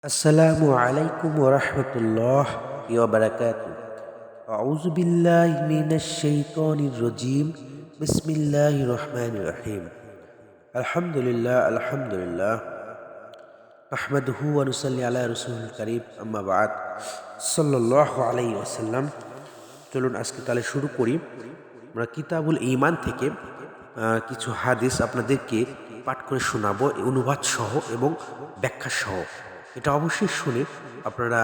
السلام عليكم ورحمة الله وبركاته أعوذ بالله من الشيطان الرجيم بسم الله الرحمن الرحيم الحمد لله الحمد لله نحمده ونصلي على رسول الكريم أما بعد صلى الله عليه وسلم চলুন আজকে তাহলে শুরু করি আমরা কিতাবুল ইমান থেকে আহ, কিছু হাদিস আপনাদেরকে পাঠ করে শোনাবো অনুবাদ সহ এবং ব্যাখ্যা সহ এটা অবশ্যই শুনে আপনারা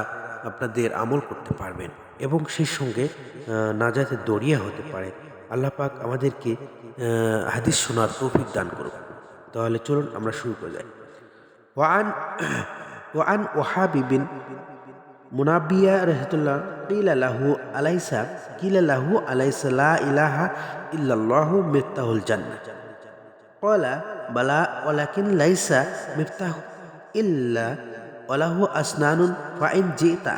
আপনাদের আমল করতে পারবেন এবং সেই সঙ্গে নাজাতে দরিয়া হতে পারে। আল্লাহ পাক আমাদেরকে হাদিস শোনার তৌফিক দান করুক। তাহলে চলুন আমরা শুরু করে যাই। ওয়ান ওয়ান ওহাবি বিন মুনাবিয়া রহতুল্লাহ কিলা লাহু আলাইসা, কিলা লাহু আলাইসা লা ইলাহা ইল্লাল্লাহু মিফতাহুল জান্নাহ। ক্বালা, বালা, ওয়ালাকিন লাইসা মিফতাহু ইল্লা ওলাহু আসনানুন ফাইন জেতা।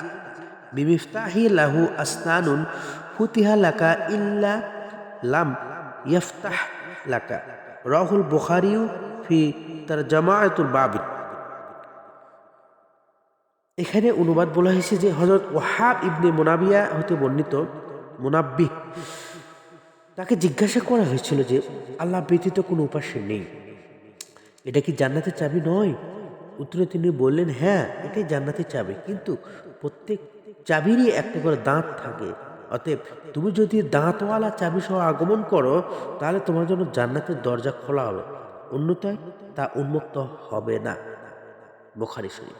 বিমিফতাহি লাহু আসনানুন ফুতিহা লাকা ইল্লা লাম ইফতাহ লাকা। রাহুল বুখারিউ ফি তার জামায়াতুল বাব। এখানে অনুবাদ বলা হয়েছে যে হজরত ওহাব ইবনে মোনাবিয়া হতে বর্ণিত মোনাব্বি। তাকে জিজ্ঞাসা করা হয়েছিল যে, আল্লাহ ব্যতীত কোনো উপাস্য নেই। এটা কি জান্নাতের চাবি নয়? উত্তরে তিনি বললেন হ্যাঁ এটাই জান্নাতের চাবি। কিন্তু প্রত্যেক চাবিরই একটা করে দাঁত থাকে। অতএব তুমি যদি দাঁতওয়ালা চাবি সহ আগমন করো, তাহলে তোমার জন্য জান্নাতের দরজা খোলা হবে। অন্যথায় তা উন্মুক্ত হবে না। বোখারি শরীফ।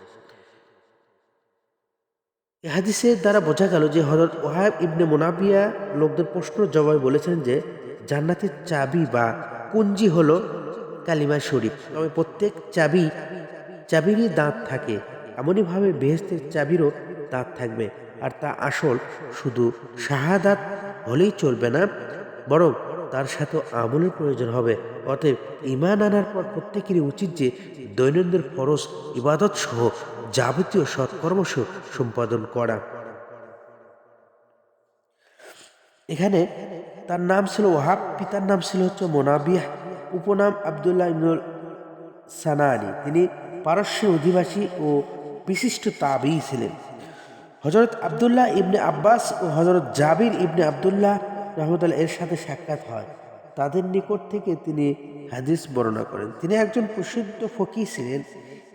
হাদিসের দ্বারা বোঝা গেল যে হজরত ওহাব ইবনে মোনাবিয়া লোকদের প্রশ্ন জবাবে বলেছেন যে জান্নাতের চাবি বা কুঞ্জি হলো কালিমা শরীফ। তবে প্রত্যেক চাবি চাবিরই দাঁত থাকে, এমনইভাবে বেহেস্তের চাবিরও দাঁত থাকবে। আর তা আসল শুধু শাহাদাত হলেই চলবে না, বরং তার সাথে আমলের প্রয়োজন হবে। অতএব ইমান আনার পর প্রত্যেকেরই উচিত যে দৈনন্দিন ফরজ ইবাদত সহ যাবতীয় সৎকর্ম সম্পাদন করা। এখানে তার নাম ছিল ওহাব পিতার নাম ছিল হচ্ছে মোনাবিয়া উপনাম আবদুল্লাহ ইবনুল সানানি তিনি পারস্য অধিবাসী ও বিশিষ্ট তাবি ছিলেন হজরত আবদুল্লাহ ইবনে আব্বাস ও হজরত জাবির ইবনে আবদুল্লাহ রহমতুল্লাহ এর সাথে সাক্ষাৎ হয় তাদের নিকট থেকে তিনি হাদিস বর্ণনা করেন তিনি একজন প্রসিদ্ধ ফকি ছিলেন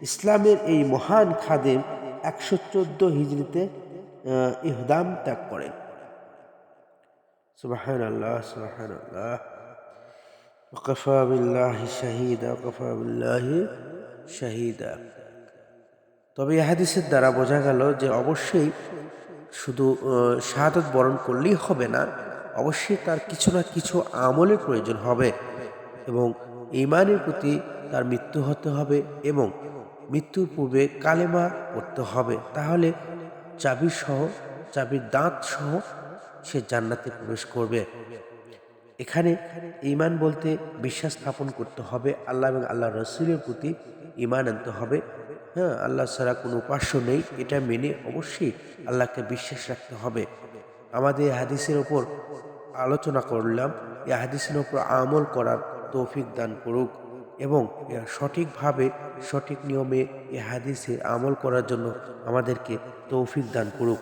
ইসলামের এই মহান খাদেম একশো চোদ্দ হিজড়িতে আহ, ইহদাম ত্যাগ করেন সুবাহান আল্লাহ সুবাহান আল্লাহ وكفى بالله شهيدا وكفى بالله শাহিদা। তবে এই হাদিসের দ্বারা বোঝা গেল যে অবশ্যই শুধু শাহাদত বরণ করলেই হবে না, অবশ্যই তার কিছু না কিছু আমলের প্রয়োজন হবে এবং ইমানের প্রতি তার মৃত্যু হতে হবে এবং মৃত্যুর পূর্বে কালেমা করতে হবে। তাহলে চাবি সহ, চাবির দাঁত সহ সে জান্নাতে প্রবেশ করবে। এখানে ইমান বলতে বিশ্বাস স্থাপন করতে হবে আল্লাহ এবং আল্লাহ রসুলের প্রতি ইমান আনতে হবে। হ্যাঁ আল্লাহ ছাড়া কোনো উপাস্য নেই। এটা মেনে অবশ্যই আল্লাহকে বিশ্বাস রাখতে হবে। আমাদের হাদিসের ওপর আলোচনা করলাম। এই হাদিসের ওপর আমল করার তৌফিক দান করুক এবং সঠিকভাবে সঠিক নিয়মে এ হাদিসে আমল করার জন্য আমাদেরকে তৌফিক দান করুক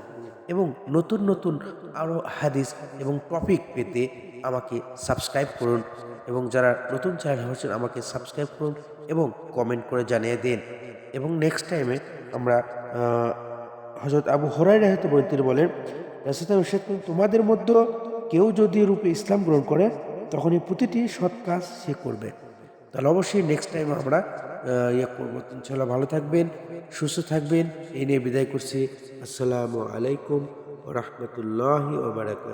এবং নতুন নতুন আরও হাদিস এবং টপিক পেতে আমাকে সাবস্ক্রাইব করুন এবং যারা নতুন চ্যানেল হচ্ছেন আমাকে সাবস্ক্রাইব করুন এবং কমেন্ট করে জানিয়ে দিন। এবং নেক্সট টাইমে আমরা হজরত আবু হরাই রাহতে তিনি বলেন ইরশাদ তোমাদের মধ্যে কেউ যদি রূপে ইসলাম গ্রহণ করে, তখনই প্রতিটি সৎ কাজ সে করবে। তাহলে অবশ্যই নেক্সট টাইম আমরা ইয়ে করব। ইনশাল্লাহ ভালো থাকবেন, সুস্থ থাকবেন। এই নিয়ে বিদায় করছি। আসসালামু আলাইকুম রহমতুল্লাহ ওবরাকাত